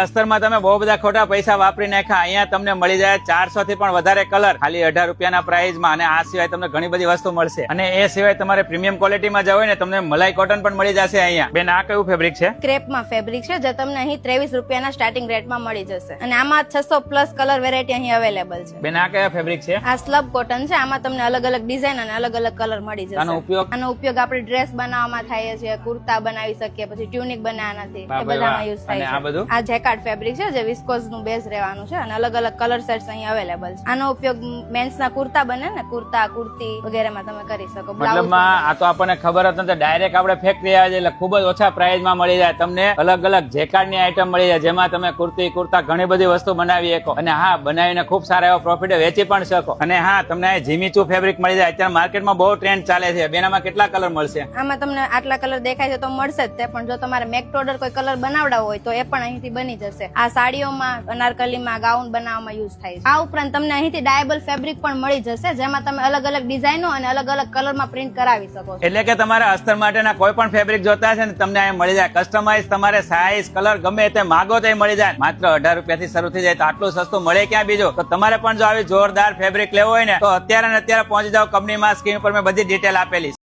અસ્તરમાં તમે બહુ બધા ખોટા પૈસા વાપરી નાખ્યા. અહીંયા તમને મળી જાય ચારસો થી પણ વધારે કલર. ખાલી અઢાર રૂપિયાના પ્રાઇસમાં અને આ સિવાય તમને ઘણી બધી વસ્તુ મળશે. અને એ સિવાય તમારે પ્રીમિયમ ક્વોલિટીમાં જવું હોય ને તમને મલાઈ કોટન પણ મળી જશે અહીંયા. બેન આ કયું ફેબ્રિક છે? ક્રેપમાં ફેબ્રિક છે જે તમને અહીં ત્રેવીસ રૂપિયાના સ્ટાર્ટિંગ રેટમાં મળી જશે. અને આમાં છસો પ્લસ કલર વેરાયટી અહીં અવેલેબલ છે. બેન આ કયા ફેબ્રિક છે? આ સ્લબ કોટન છે આમાં તમને અલગ અલગ ડિઝાઇન અને અલગ અલગ કલર મળી જશે. આનો ઉપયોગ? આનો ઉપયોગ આપણે ડ્રેસ બનાવવામાં થાય છે કુર્તા બનાવી શકીએ પછી ટ્યુનિક બનાવવાનાથી વાહ બધામાં યુઝ થાય છે આ બધું? આ આ જેકાર્ડ ફેબ્રિક છે જે વિસ્કોઝનું બેઝ રહેવાનું છે અને અલગ અલગ કલર સેટ્સ અહીં અવેલેબલ છે. આનો ઉપયોગ મેન્સ ના કુર્તા બને ને કુર્તા કુર્તી વગેરેમાં તમે કરી શકો. મતલબમાં આ તો આપણને ખબર જ નથી ડાયરેક્ટ આપણે ફેક્ટરી આવે છે એટલે ખૂબ જ ઓછા પ્રાઇઝમાં મળી જાય. તમને અલગ અલગ જેકાર્ડની આઈટમ મળી જાય જેમાં તમે કુર્તી કુર્તા ઘણી બધી વસ્તુ બનાવી શકો. અને હા બનાવીને ખૂબ સારા એવો પ્રોફિટ વેચી પણ શકો. અને હા તમને જીમીચુ ફેબ્રિક મળી જાય. અત્યારે માર્કેટમાં બહુ ટ્રેન્ડ ચાલે છે. બેનામાં કેટલા કલર મળશે? આમાં તમને આટલા કલર દેખાય છે તો મળશે જ તે પણ જો તમારે મેક ટુ કોઈ કલર બનાવડાવો હોય તો એ પણ અહીંથી બની જશે. આ સાડીઓમાં, અનારકલીમાં, ગાઉન બનાવવામાં યુઝ થાય છે. આ ઉપરાંત તમને અહીંથી ડાયેબલ ફેબ્રિક પણ મળી જશે, જેમાં તમે અલગ અલગ ડિઝાઇનો અને અલગ અલગ કલરમાં પ્રિન્ટ કરાવી શકો એટલે કે તમારા અસ્તર માટેના કોઈ પણ ફેબ્રિક જોતા છે ને તમને અહીં મળી જાય. કસ્ટમાઇઝ તમારે સાઇઝ કલર ગમે તે માગો તે મળી જાય. માત્ર અઢાર રૂપિયાથી શરૂ થઈ જાય તો આટલું સસ્તું મળે ક્યાં બીજું? તો તમારે પણ જો આવી જોરદાર ફેબ્રિક લેવો હોય ને, તો અત્યારે અત્યારે પહોંચી જાઓ કંપનીમાં સ્કીમ પર મેં બધી ડિટેલ આપેલી